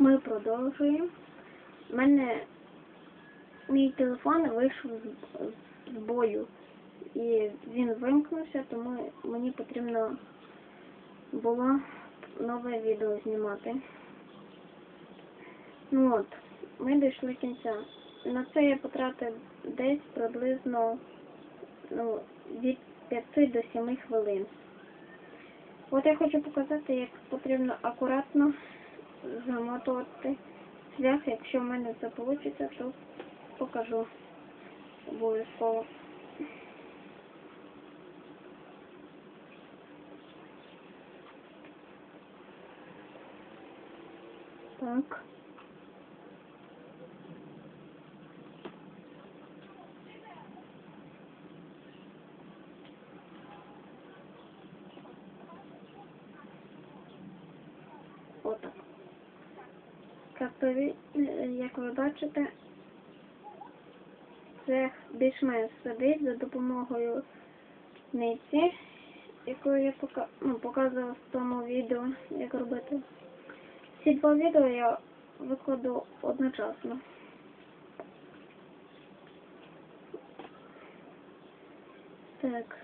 Ми продовжуємо. У мене мій телефон вийшов з, бою. І він вимкнувся, тому мені потрібно було нове відео знімати. Ну от, ми дійшли кінця. На це я потратив десь приблизно ну, від 5 до 7 хвилин. От я хочу показати, як потрібно акуратно замотувати цвях. Якщо в мене це вийде, то покажу обов'язково. Так. Отак. Як, ви, як ви бачите, це більш-менш сидить за допомогою нитці, яку я ну, показувала в тому відео, як робити. Ці два відео я викладу одночасно. Так.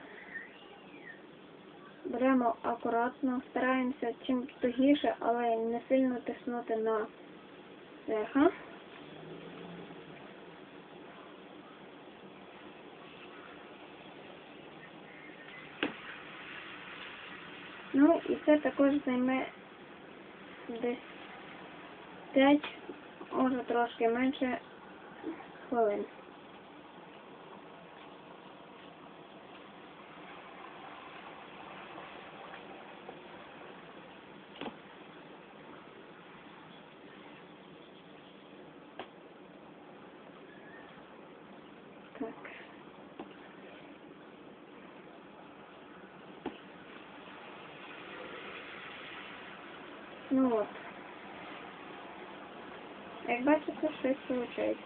Беремо акуратно, стараємося чим тугіше, але не сильно тиснути на цеха. Ну і це також займе десь 5, може трошки менше хвилин. Так. Ну от. Як бачите, щось виходить.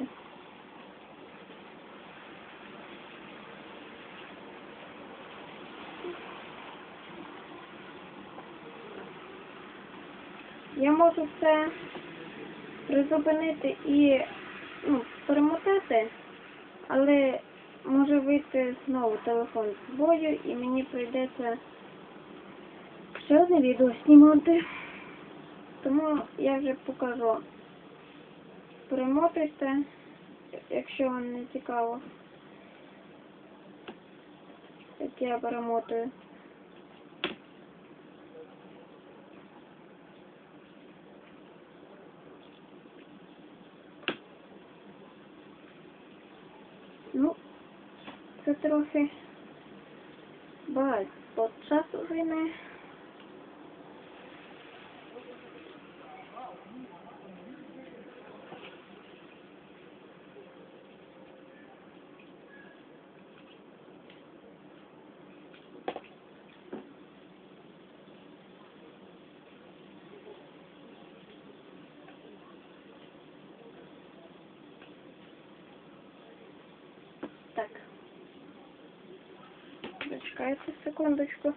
Я можу це призупинити і ну, перемотати, але може вийти знову телефон з бою і мені прийдеться ще одне відео знімати. Тому я вже покажу. Перемотуйте, якщо вам не цікаво. Як я перемотую. Ну, це трохи багато часу займе. Так. Дочекайте секундочку.